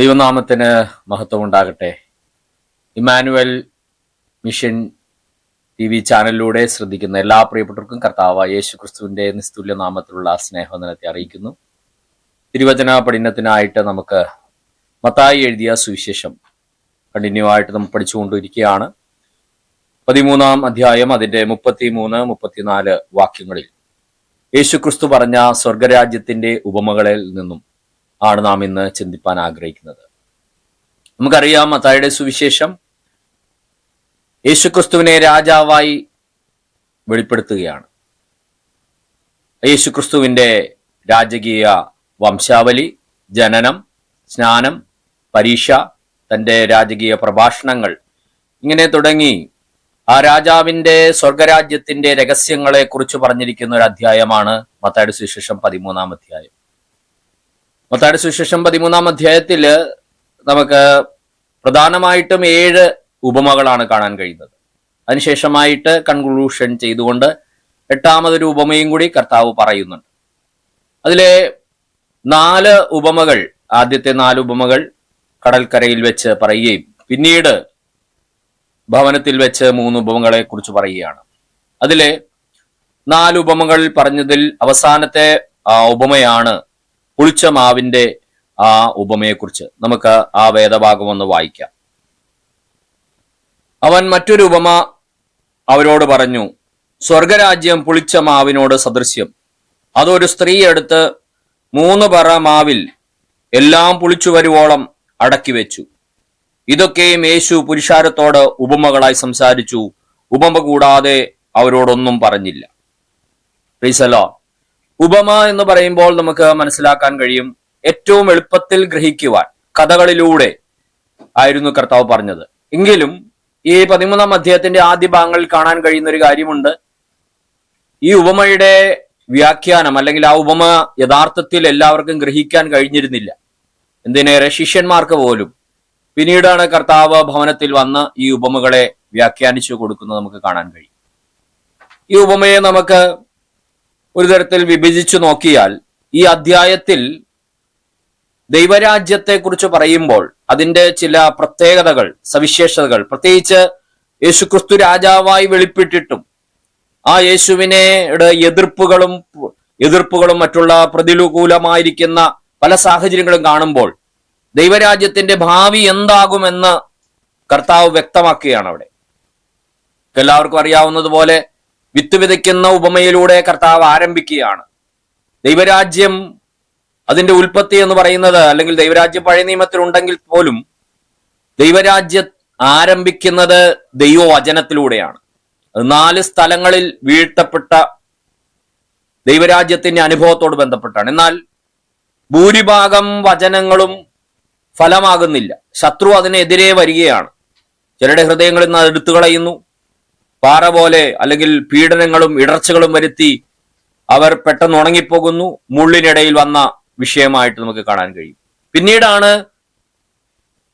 ദൈവനാമത്തിന് മഹത്വം ഉണ്ടാകട്ടെ ഇമാനുവൽ മിഷൻ ടി വി ചാനലിലൂടെ ശ്രദ്ധിക്കുന്ന എല്ലാ പ്രിയപ്പെട്ടവർക്കും കർത്താവ് യേശു ക്രിസ്തുവിന്റെ നിസ്തുല്യ നാമത്തിലുള്ള സ്നേഹവന്ദനത്തെ അറിയിക്കുന്നു. തിരുവചന പഠനത്തിനായിട്ട് നമുക്ക് മത്തായി എഴുതിയ സുവിശേഷം കണ്ടിന്യൂ ആയിട്ട് നമ്മൾ പഠിച്ചുകൊണ്ടിരിക്കുകയാണ്. പതിമൂന്നാം അധ്യായം അതിന്റെ മുപ്പത്തിമൂന്ന് മുപ്പത്തിനാല് വാക്യങ്ങളിൽ യേശു ക്രിസ്തു പറഞ്ഞ സ്വർഗരാജ്യത്തിന്റെ ഉപമകളിൽ നിന്നും ആണ് നാം ഇന്ന് ചിന്തിപ്പാൻ ആഗ്രഹിക്കുന്നത്. നമുക്കറിയാം മത്തായുടെ സുവിശേഷം യേശുക്രിസ്തുവിനെ രാജാവായി വെളിപ്പെടുത്തുകയാണ്. യേശുക്രിസ്തുവിന്റെ രാജകീയ വംശാവലി ജനനം സ്നാനം പരീക്ഷ തന്റെ രാജകീയ പ്രഭാഷണങ്ങൾ ഇങ്ങനെ തുടങ്ങി ആ രാജാവിന്റെ സ്വർഗരാജ്യത്തിന്റെ രഹസ്യങ്ങളെ കുറിച്ച് പറഞ്ഞിരിക്കുന്ന ഒരു അധ്യായമാണ് മത്തായുടെ സുവിശേഷം പതിമൂന്നാം അധ്യായം. മത്തായുടെ സുശേഷം പതിമൂന്നാം അധ്യായത്തിൽ നമുക്ക് പ്രധാനമായിട്ടും ഏഴ് ഉപമകളാണ് കാണാൻ കഴിയുന്നത്. അതിനുശേഷമായിട്ട് കൺക്ലൂഷൻ ചെയ്തുകൊണ്ട് എട്ടാമതൊരു ഉപമയും കൂടി കർത്താവ് പറയുന്നുണ്ട്. അതിലെ നാല് ഉപമകൾ ആദ്യത്തെ നാല് ഉപമകൾ കടൽക്കരയിൽ വെച്ച് പറയുകയും പിന്നീട് ഭവനത്തിൽ വെച്ച് മൂന്ന് ഉപമകളെ കുറിച്ച് പറയുകയാണ്. അതിലെ നാല് ഉപമകൾ പറഞ്ഞതിൽ അവസാനത്തെ ഉപമയാണ് പുളിച്ച മാവിന്റെ ആ ഉപമയെക്കുറിച്ച് നമുക്ക് ആ വേദഭാഗം ഒന്ന് വായിക്കാം. അവൻ മറ്റൊരു ഉപമ അവരോട് പറഞ്ഞു സ്വർഗരാജ്യം പുളിച്ച മാവിനോട് സദൃശ്യം. അതൊരു സ്ത്രീ എടുത്ത് മൂന്ന് പറ മാവിൽ എല്ലാം പുളിച്ചു വരുവോളം അടക്കി വെച്ചു. ഇതൊക്കെയും യേശു പുരുഷാരത്തോട് ഉപമകളായി സംസാരിച്ചു. ഉപമ കൂടാതെ അവരോടൊന്നും പറഞ്ഞില്ല. പ്രീസലോ ഉപമ എന്ന് പറയുമ്പോൾ നമുക്ക് മനസ്സിലാക്കാൻ കഴിയും ഏറ്റവും എളുപ്പത്തിൽ ഗ്രഹിക്കുവാൻ കഥകളിലൂടെ ആയിരുന്നു കർത്താവ് പറഞ്ഞത്. എങ്കിലും ഈ പതിമൂന്നാം അധ്യായത്തിന്റെ ആദ്യ ഭാഗങ്ങളിൽ കാണാൻ കഴിയുന്ന ഒരു കാര്യമുണ്ട്. ഈ ഉപമയുടെ വ്യാഖ്യാനം അല്ലെങ്കിൽ ആ ഉപമ യഥാർത്ഥത്തിൽ എല്ലാവർക്കും ഗ്രഹിക്കാൻ കഴിഞ്ഞിരുന്നില്ല. എന്തിനേറെ ശിഷ്യന്മാർക്ക് പോലും. പിന്നീടാണ് കർത്താവ് ഭവനത്തിൽ വന്ന് ഈ ഉപമകളെ വ്യാഖ്യാനിച്ചു കൊടുക്കുന്നത് നമുക്ക് കാണാൻ കഴിയും. ഈ ഉപമയെ നമുക്ക് ഒരു തരത്തിൽ വിഭജിച്ചു നോക്കിയാൽ ഈ അധ്യായത്തിൽ ദൈവരാജ്യത്തെക്കുറിച്ച് പറയുമ്പോൾ അതിന്റെ ചില പ്രത്യേകതകൾ സവിശേഷതകൾ. പ്രത്യേകിച്ച് യേശുക്രിസ്തു രാജാവായി വെളിപ്പെട്ടിട്ടും ആ യേശുവിനെ എതിർപ്പുകളും എതിർപ്പുകളും മറ്റുള്ള പ്രതികൂലമായിരിക്കുന്ന പല സാഹചര്യങ്ങളും കാണുമ്പോൾ ദൈവരാജ്യത്തിന്റെ ഭാവി എന്താകുമെന്ന് കർത്താവ് വ്യക്തമാക്കുകയാണ് അവിടെ. എല്ലാവർക്കും അറിയാവുന്നതുപോലെ വിത്ത് വിതയ്ക്കുന്ന ഉപമയിലൂടെ കർത്താവ് ആരംഭിക്കുകയാണ്. ദൈവരാജ്യം അതിന്റെ ഉൽപ്പത്തി എന്ന് പറയുന്നത് അല്ലെങ്കിൽ ദൈവരാജ്യം പഴയ നിയമത്തിൽ ഉണ്ടെങ്കിൽ പോലും ദൈവരാജ്യ ആരംഭിക്കുന്നത് ദൈവവചനത്തിലൂടെയാണ്. നാല് സ്ഥലങ്ങളിൽ വീഴ്ത്തപ്പെട്ട ദൈവരാജ്യത്തിന്റെ അനുഭവത്തോട് ബന്ധപ്പെട്ടാണ്. എന്നാൽ ഭൂരിഭാഗം വചനങ്ങളും ഫലമാകുന്നില്ല. ശത്രു അതിനെതിരെ വരികയാണ്. ചിലരുടെ ഹൃദയങ്ങളിൽ നിന്ന് അത് കളയുന്നു പാറ പോലെ അല്ലെങ്കിൽ പീഡനങ്ങളും ഇടർച്ചകളും വരുത്തി അവർ പെട്ടെന്ന് ഉണങ്ങിപ്പോകുന്നു. മുള്ളിനിടയിൽ വന്ന വിഷയമായിട്ട് നമുക്ക് കാണാൻ കഴിയും. പിന്നീടാണ്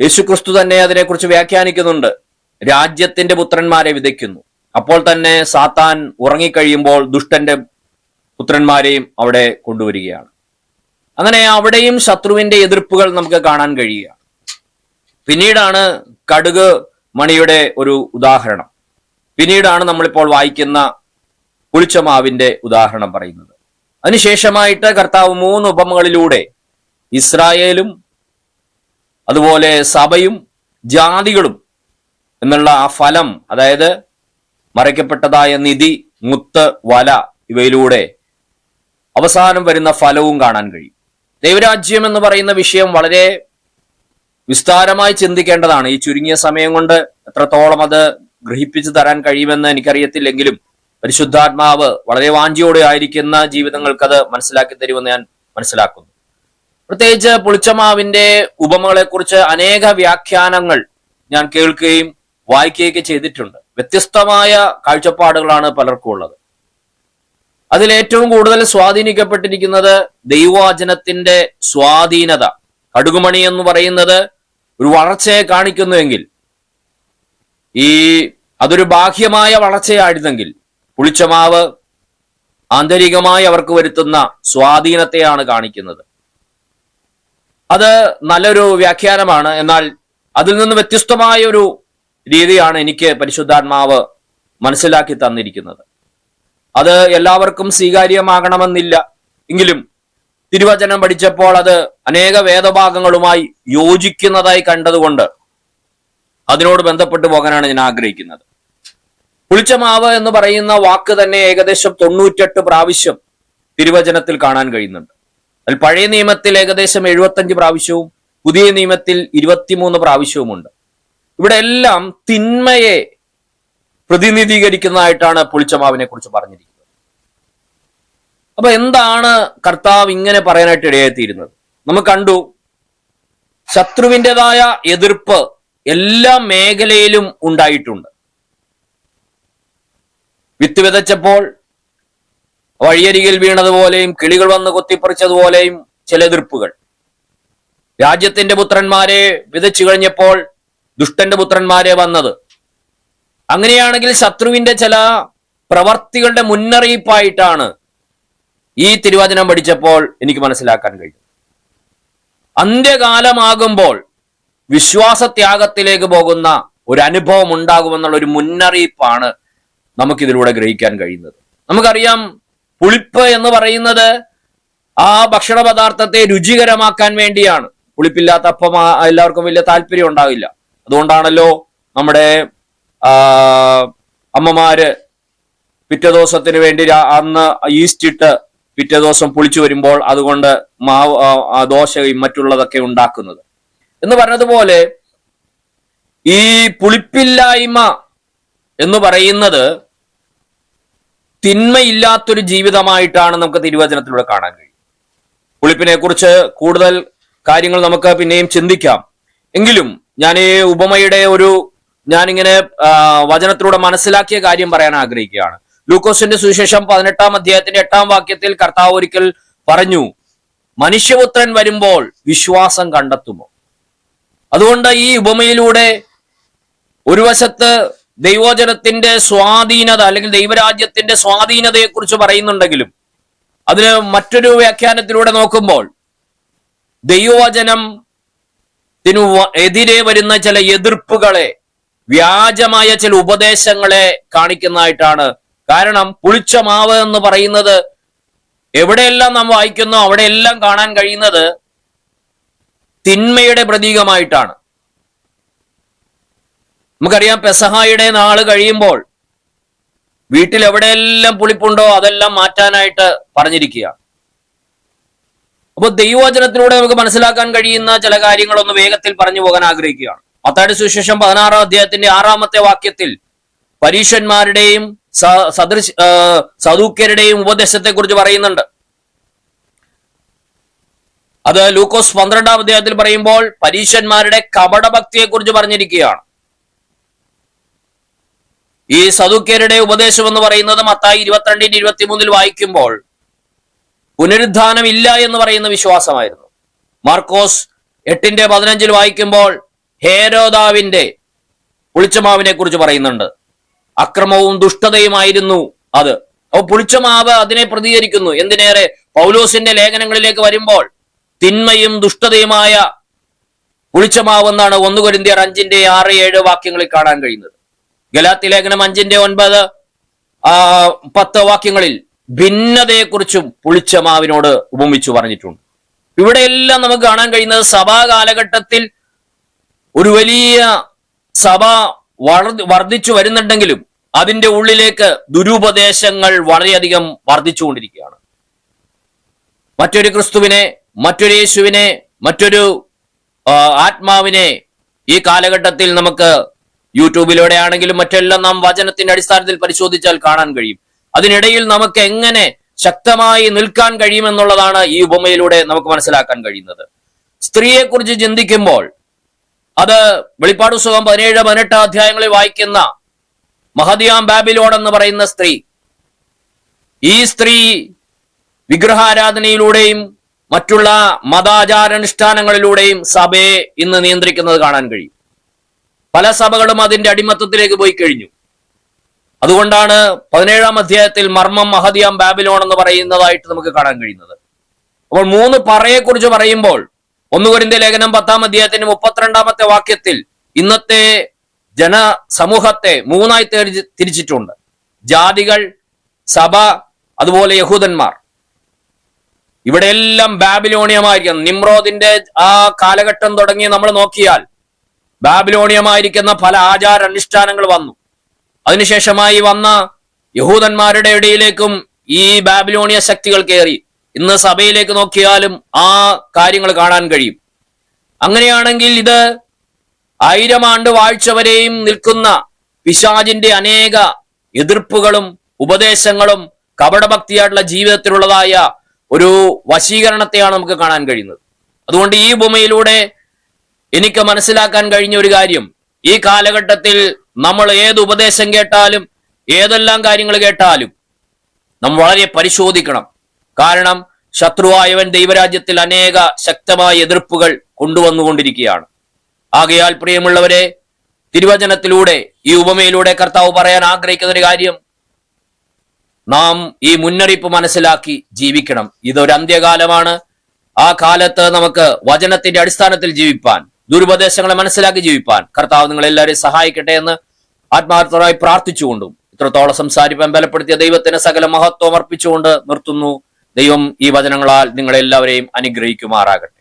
യേശുക്രിസ്തു തന്നെ അതിനെക്കുറിച്ച് വ്യാഖ്യാനിക്കുന്നുണ്ട്. രാജ്യത്തിന്റെ പുത്രന്മാരെ വിതയ്ക്കുന്നു. അപ്പോൾ തന്നെ സാത്താൻ ഉറങ്ങിക്കഴിയുമ്പോൾ ദുഷ്ടന്റെ പുത്രന്മാരെയും അവിടെ കൊണ്ടുവരികയാണ്. അങ്ങനെ അവിടെയും ശത്രുവിന്റെ എതിർപ്പുകൾ നമുക്ക് കാണാൻ കഴിയുക പിന്നീടാണ് കടുക് മണിയുടെ ഒരു ഉദാഹരണം. പിന്നീടാണ് നമ്മളിപ്പോൾ വായിക്കുന്ന പുളിച്ചമാവിന്റെ ഉദാഹരണം പറയുന്നത്. അതിനുശേഷമായിട്ട് കർത്താവ് മൂന്ന് ഉപമകളിലൂടെ ഇസ്രായേലും അതുപോലെ സഭയും ജാതികളും എന്നുള്ള ആ ഫലം അതായത് മറയ്ക്കപ്പെട്ടതായ നിധി മുത്ത് വല ഇവയിലൂടെ അവസാനം വരുന്ന ഫലവും കാണാൻ കഴിയും. ദൈവരാജ്യം എന്ന് പറയുന്ന വിഷയം വളരെ വിസ്താരമായി ചിന്തിക്കേണ്ടതാണ്. ഈ ചുരുങ്ങിയ സമയം കൊണ്ട് എത്രത്തോളം അത് ഗ്രഹിപ്പിച്ചു തരാൻ കഴിയുമെന്ന് എനിക്കറിയത്തില്ലെങ്കിലും പരിശുദ്ധാത്മാവ് വളരെ വാഞ്ചിയോടെ ആയിരിക്കുന്ന ജീവിതങ്ങൾക്ക് അത് മനസ്സിലാക്കി തരുമെന്ന് ഞാൻ മനസ്സിലാക്കുന്നു. പ്രത്യേകിച്ച് പുളിച്ചമാവിന്റെ ഉപമകളെക്കുറിച്ച് അനേക വ്യാഖ്യാനങ്ങൾ ഞാൻ കേൾക്കുകയും വായിക്കുകയൊക്കെ ചെയ്തിട്ടുണ്ട്. വ്യത്യസ്തമായ കാഴ്ചപ്പാടുകളാണ് പലർക്കും ഉള്ളത്. അതിൽ ഏറ്റവും കൂടുതൽ സ്വാധീനിക്കപ്പെട്ടിരിക്കുന്നത് ദൈവവചനത്തിന്റെ സ്വാധീനത. കടുകുമണി എന്ന് പറയുന്നത് ഒരു വളർച്ചയെ കാണിക്കുന്നുവെങ്കിൽ ഈ അതൊരു ബാഹ്യമായ വളർച്ചയായിരുന്നെങ്കിൽ പുളിച്ചമാവ് ആന്തരികമായി അവർക്ക് വരുത്തുന്ന സ്വാധീനത്തെയാണ് കാണിക്കുന്നത്. അത് നല്ലൊരു വ്യാഖ്യാനമാണ്. എന്നാൽ അതിൽ നിന്ന് വ്യത്യസ്തമായ ഒരു രീതിയാണ് എനിക്ക് പരിശുദ്ധാത്മാവ് മനസ്സിലാക്കി തന്നിരിക്കുന്നത്. അത് എല്ലാവർക്കും സ്വീകാര്യമാകണമെന്നില്ല. എങ്കിലും തിരുവചനം പഠിച്ചപ്പോൾ അത് അനേക വേദഭാഗങ്ങളുമായി യോജിക്കുന്നതായി കണ്ടതുകൊണ്ട് അതിനോട് ബന്ധപ്പെട്ട് പോകാനാണ് ഞാൻ ആഗ്രഹിക്കുന്നത്. പുളിച്ചമാവ് എന്ന് പറയുന്ന വാക്ക് തന്നെ ഏകദേശം തൊണ്ണൂറ്റെട്ട് പ്രാവശ്യം തിരുവചനത്തിൽ കാണാൻ കഴിയുന്നുണ്ട്. അതിൽ പഴയ നിയമത്തിൽ ഏകദേശം എഴുപത്തഞ്ച് പ്രാവശ്യവും പുതിയ നിയമത്തിൽ ഇരുപത്തിമൂന്ന് പ്രാവശ്യവുമുണ്ട്. ഇവിടെ എല്ലാം തിന്മയെ പ്രതിനിധീകരിക്കുന്നതായിട്ടാണ് പുളിച്ചമാവിനെ കുറിച്ച് പറഞ്ഞിരിക്കുന്നത്. അപ്പൊ എന്താണ് കർത്താവ് ഇങ്ങനെ പറയാനായിട്ട് ഇടയായിത്തീരുന്നത്? നമുക്ക് കണ്ടു ശത്രുവിന്റെതായ എതിർപ്പ് എല്ലാ മേഖലയിലും ഉണ്ടായിട്ടുണ്ട്. വിത്ത് വിതച്ചപ്പോൾ വഴിയരികിൽ വീണതുപോലെയും കിളികൾ വന്ന് കൊത്തിപ്പറിച്ചതുപോലെയും ചില എതിർപ്പുകൾ. രാജ്യത്തിന്റെ പുത്രന്മാരെ വിതച്ചു കഴിഞ്ഞപ്പോൾ ദുഷ്ടന്റെ പുത്രന്മാരെ വന്നത്. അങ്ങനെയാണെങ്കിൽ ശത്രുവിന്റെ ചില പ്രവർത്തികളുടെ മുന്നറിയിപ്പായിട്ടാണ് ഈ തിരുവചനം പഠിച്ചപ്പോൾ എനിക്ക് മനസ്സിലാക്കാൻ കഴിയും അന്ത്യകാലമാകുമ്പോൾ വിശ്വാസത്യാഗത്തിലേക്ക് പോകുന്ന ഒരു അനുഭവം ഉണ്ടാകുമെന്നുള്ള ഒരു മുന്നറിയിപ്പാണ് നമുക്കിതിലൂടെ ഗ്രഹിക്കാൻ കഴിയുന്നത്. നമുക്കറിയാം പുളിപ്പ് എന്ന് പറയുന്നത് ആ ഭക്ഷണ പദാർത്ഥത്തെ രുചികരമാക്കാൻ വേണ്ടിയാണ്. പുളിപ്പില്ലാത്ത അപ്പം എല്ലാവർക്കും വലിയ താല്പര്യം ഉണ്ടാവില്ല. അതുകൊണ്ടാണല്ലോ നമ്മുടെ അമ്മമാര് പിറ്റേ ദിവസത്തിന് വേണ്ടി അന്ന് ഈസ്റ്റ് ഇട്ട് പിറ്റേ ദിവസം പുളിച്ചു വരുമ്പോൾ അതുകൊണ്ട് മാവ് ദോശയും മറ്റുള്ളതൊക്കെ ഉണ്ടാക്കുന്നത്. എന്ന് പറഞ്ഞതുപോലെ ഈ പുളിപ്പില്ലായ്മ എന്ന് പറയുന്നത് തിന്മയില്ലാത്തൊരു ജീവിതമായിട്ടാണ് നമുക്ക് തിരുവചനത്തിലൂടെ കാണാൻ കഴിയും. പുളിപ്പിനെ കുറിച്ച് കൂടുതൽ കാര്യങ്ങൾ നമുക്ക് പിന്നെയും ചിന്തിക്കാം. എങ്കിലും ഞാൻ ഈ ഉപമയുടെ ഒരു ഞാനിങ്ങനെ വചനത്തിലൂടെ മനസ്സിലാക്കിയ കാര്യം പറയാൻ ആഗ്രഹിക്കുകയാണ്. ലൂക്കോസിന്റെ സുവിശേഷം പതിനെട്ടാം അധ്യായത്തിന്റെ എട്ടാം വാക്യത്തിൽ കർത്താവ് ഒരിക്കൽ പറഞ്ഞു മനുഷ്യപുത്രൻ വരുമ്പോൾ വിശ്വാസം കണ്ടെത്തുമോ? അതുകൊണ്ട് ഈ ഉപമയിലൂടെ ഒരു വശത്ത് ദൈവോചനത്തിന്റെ സ്വാധീനത അല്ലെങ്കിൽ ദൈവരാജ്യത്തിന്റെ സ്വാധീനതയെ കുറിച്ച് പറയുന്നുണ്ടെങ്കിലും അതിന് മറ്റൊരു വ്യാഖ്യാനത്തിലൂടെ നോക്കുമ്പോൾ ദൈവവചനം എതിരെ വരുന്ന ചില എതിർപ്പുകളെ വ്യാജമായ ചില ഉപദേശങ്ങളെ കാണിക്കുന്നതായിട്ടാണ്. കാരണം പുളിച്ച മാവ് എന്ന് പറയുന്നത് എവിടെയെല്ലാം നാം വായിക്കുന്നോ അവിടെയെല്ലാം കാണാൻ കഴിയുന്നത് തിന്മയുടെ പ്രതീകമായിട്ടാണ്. നമുക്കറിയാം പെസഹായുടെ നാൾ കഴിയുമ്പോൾ വീട്ടിൽ എവിടെയെല്ലാം പുളിപ്പുണ്ടോ അതെല്ലാം മാറ്റാനായിട്ട് പറഞ്ഞിരിക്കുക അപ്പോൾ ദൈവവചനത്തിലൂടെ നമുക്ക് മനസ്സിലാക്കാൻ കഴിയുന്ന ചില കാര്യങ്ങളൊന്ന് വേഗത്തിൽ പറഞ്ഞു പോകാൻ ആഗ്രഹിക്കുകയാണ്. മത്താടി സുശേഷം പതിനാറാം അധ്യായത്തിന്റെ ആറാമത്തെ വാക്യത്തിൽ പരീക്ഷന്മാരുടെയും സദൃശ് സദൂക്യരുടെയും ഉപദേശത്തെ കുറിച്ച് പറയുന്നുണ്ട്. അത് ലൂക്കോസ് പന്ത്രണ്ടാം അധ്യായത്തിൽ പറയുമ്പോൾ പരീശന്മാരുടെ കപടഭക്തിയെ കുറിച്ച് പറഞ്ഞിരിക്കുകയാണ്. ഈ സദുക്യരുടെ ഉപദേശം എന്ന് പറയുന്നത് മത്തായി ഇരുപത്തിരണ്ടിന് ഇരുപത്തിമൂന്നിൽ വായിക്കുമ്പോൾ പുനരുദ്ധാനം ഇല്ല എന്ന് പറയുന്ന വിശ്വാസമായിരുന്നു. മാർക്കോസ് എട്ടിന്റെ പതിനഞ്ചിൽ വായിക്കുമ്പോൾ ഹേരോദാവിന്റെ പുളിച്ചമാവിനെ കുറിച്ച് പറയുന്നുണ്ട്. അക്രമവും ദുഷ്ടതയുമായിരുന്നു അത്. അപ്പൊ പുളിച്ചമാവ് അതിനെ പ്രതികരിക്കുന്നു. എന്തിനേറെ? പൗലോസിന്റെ ലേഖനങ്ങളിലേക്ക് വരുമ്പോൾ തിന്മയും ദുഷ്ടതയുമായ ഒളിച്ചമാവെന്നാണ് ഒന്ന് കൊരിന്തിയർ അഞ്ചിന്റെ ആറ് ഏഴ് വാക്യങ്ങളിൽ കാണാൻ കഴിയുന്നത്. ഗലാത്തി ലേഖനം അഞ്ചിന്റെ ഒൻപത് പത്ത് വാക്യങ്ങളിൽ ഭിന്നതയെക്കുറിച്ചും പുളിച്ചമാവിനോട് ഉപമിച്ചു പറഞ്ഞിട്ടുണ്ട്. ഇവിടെയെല്ലാം നമുക്ക് കാണാൻ കഴിയുന്നത് സഭാ കാലഘട്ടത്തിൽ ഒരു വലിയ സഭ വർദ്ധിച്ചു വരുന്നുണ്ടെങ്കിലും അതിന്റെ ഉള്ളിലേക്ക് ദുരുപദേശങ്ങൾ വളരെയധികം വർദ്ധിച്ചുകൊണ്ടിരിക്കുകയാണ്. മറ്റൊരു ക്രിസ്തുവിനെ മറ്റൊരു യേശുവിനെ മറ്റൊരു ആത്മാവിനെ ഈ കാലഘട്ടത്തിൽ നമുക്ക് യൂട്യൂബിലൂടെ ആണെങ്കിലും മറ്റെല്ലാം നാം വചനത്തിന്റെ അടിസ്ഥാനത്തിൽ പരിശോധിച്ചാൽ കാണാൻ കഴിയും. അതിനിടയിൽ നമുക്ക് എങ്ങനെ ശക്തമായി നിൽക്കാൻ കഴിയുമെന്നുള്ളതാണ് ഈ ഉപമയിലൂടെ നമുക്ക് മനസ്സിലാക്കാൻ കഴിയുന്നത്. സ്ത്രീയെക്കുറിച്ച് ചിന്തിക്കുമ്പോൾ അത് വെളിപ്പാട് സുഖം പതിനേഴ് പതിനെട്ട് അധ്യായങ്ങളിൽ വായിക്കുന്ന മഹദിയാം ബാബിലോൺ എന്ന് പറയുന്ന സ്ത്രീ ഈ സ്ത്രീ വിഗ്രഹാരാധനയിലൂടെയും മറ്റുള്ള മതാചാരാനുഷ്ഠാനങ്ങളിലൂടെയും സഭയെ ഇന്ന് നിയന്ത്രിക്കുന്നത് കാണാൻ കഴിയും. പല സഭകളും അതിന്റെ അടിമത്തത്തിലേക്ക് പോയി കഴിഞ്ഞു. അതുകൊണ്ടാണ് പതിനേഴാം അധ്യായത്തിൽ മർമ്മം മഹദിയാം ബാബിലോൺ എന്ന് പറയുന്നതായിട്ട് നമുക്ക് കാണാൻ കഴിയുന്നത്. അപ്പോൾ മൂന്ന് പറയെക്കുറിച്ച് പറയുമ്പോൾ ഒന്നുകൊരിന്റെ ലേഖനം പത്താം അധ്യായത്തിന്റെ മുപ്പത്തിരണ്ടാമത്തെ വാക്യത്തിൽ ഇന്നത്തെ ജനസമൂഹത്തെ മൂന്നായി തിരിച്ച് തിരിച്ചിട്ടുണ്ട്. ജാതികൾ സഭ അതുപോലെ യഹൂദന്മാർ. ഇവിടെ എല്ലാം ബാബിലോണിയമായിരിക്കും നിമ്രോദിന്റെ ആ കാലഘട്ടം തുടങ്ങി നമ്മൾ നോക്കിയാൽ ബാബിലോണിയമായിരിക്കുന്ന പല ആചാര അനുഷ്ഠാനങ്ങൾ വന്നു. അതിനുശേഷമായി വന്ന യഹൂദന്മാരുടെ ഇടയിലേക്കും ഈ ബാബിലോണിയ ശക്തികൾ കയറി. ഇന്ന് സഭയിലേക്ക് നോക്കിയാലും ആ കാര്യങ്ങൾ കാണാൻ കഴിയും. അങ്ങനെയാണെങ്കിൽ ഇത് ആയിരം ആണ്ട് വാഴ്ച വരെയും നിൽക്കുന്ന പിശാജിന്റെ അനേക എതിർപ്പുകളും ഉപദേശങ്ങളും കപടഭക്തിയായിട്ടുള്ള ജീവിതത്തിലുള്ളതായ ഒരു വശീകരണത്തെയാണ് നമുക്ക് കാണാൻ കഴിയുന്നത്. അതുകൊണ്ട് ഈ ഉപമയിലൂടെ എനിക്ക് മനസ്സിലാക്കാൻ കഴിഞ്ഞ ഒരു കാര്യം ഈ കാലഘട്ടത്തിൽ നമ്മൾ ഏത് ഉപദേശം കേട്ടാലും ഏതെല്ലാം കാര്യങ്ങൾ കേട്ടാലും നമ്മൾ വളരെ പരിശോധിക്കണം. കാരണം ശത്രുവായവൻ ദൈവരാജ്യത്തിൽ അനേക ശക്തമായ എതിർപ്പുകൾ കൊണ്ടുവന്നുകൊണ്ടിരിക്കുകയാണ്. ആകയാൽ പ്രിയമുള്ളവരെ തിരുവചനത്തിലൂടെ ഈ ഉപമയിലൂടെ കർത്താവ് പറയാൻ ആഗ്രഹിക്കുന്ന ഒരു കാര്യം നാം ഈ മുന്നറിയിപ്പ് മനസ്സിലാക്കി ജീവിക്കണം. ഇതൊരു അന്ത്യകാലമാണ് ആ കാലത്ത് നമുക്ക് വചനത്തിന്റെ അടിസ്ഥാനത്തിൽ ജീവിപ്പാൻ ദുരുപദേശങ്ങളെ മനസ്സിലാക്കി ജീവിപ്പാൻ കർത്താവ് നിങ്ങളെല്ലാവരെയും സഹായിക്കട്ടെ എന്ന് ആത്മാർത്ഥമായി പ്രാർത്ഥിച്ചുകൊണ്ടും ഇത്രത്തോളം സംസാരിപ്പാൻ ബലപ്പെടുത്തിയ ദൈവത്തിന് സകല മഹത്വം അർപ്പിച്ചുകൊണ്ട് നിർത്തുന്നു. ദൈവം ഈ വചനങ്ങളാൽ നിങ്ങളെല്ലാവരെയും അനുഗ്രഹിക്കുമാറാകട്ടെ.